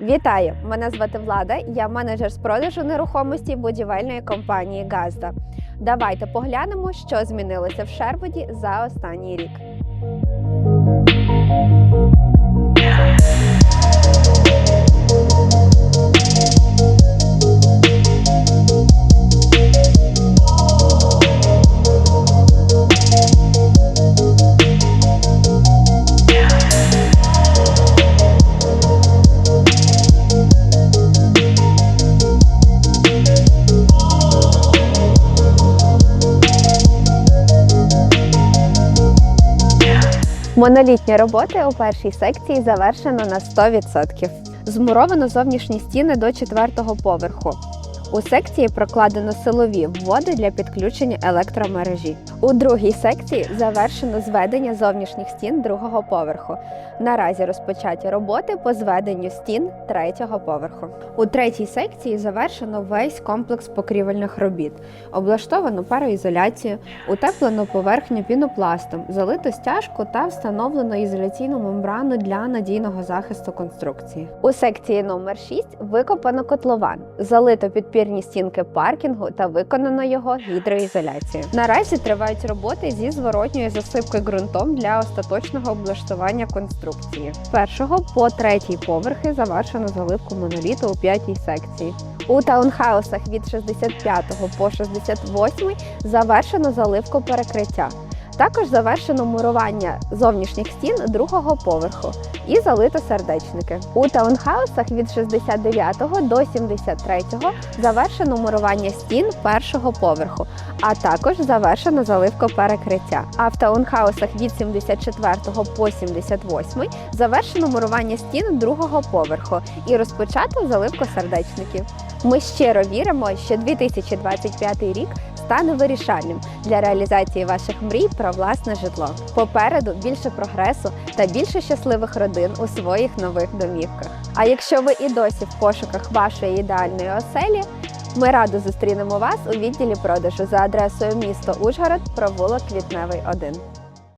Вітаю! Мене звати Влада. Я менеджер з продажу нерухомості будівельної компанії Газда. Давайте поглянемо, що змінилося в Шервуді за останній рік. Монолітні роботи у першій секції завершено на 100%. Змуровано зовнішні стіни до четвертого поверху. У секції прокладено силові вводи для підключення електромережі. У другій секції завершено зведення зовнішніх стін другого поверху. Наразі розпочаті роботи по зведенню стін третього поверху. У третій секції завершено весь комплекс покрівельних робіт. Облаштовано пароізоляцію, утеплено поверхню пінопластом, залито стяжку та встановлено ізоляційну мембрану для надійного захисту конструкції. У секції номер 6 викопано котлован, залито підпірні стінки паркінгу та виконано його гідроізоляцію. Наразі тривають роботи зі зворотньою засипкою ґрунтом для остаточного облаштування конструкції. З першого по третій поверхи завершено заливку моноліту у п'ятій секції. У таунхаусах від 65 по 68 завершено заливку перекриття. Також завершено мурування зовнішніх стін другого поверху і залито сердечники. У таунхаусах від 69 до 73 завершено мурування стін першого поверху, а також завершено заливку перекриття. А в таунхаусах від 74 по 78 завершено мурування стін другого поверху і розпочато заливку сердечників. Ми щиро віримо, що 2025 рік стане вирішальним для реалізації ваших мрій про власне житло. Попереду більше прогресу та більше щасливих родин у своїх нових домівках. А якщо ви і досі в пошуках вашої ідеальної оселі, ми радо зустрінемо вас у відділі продажу за адресою місто Ужгород, провулок Квітневий 1.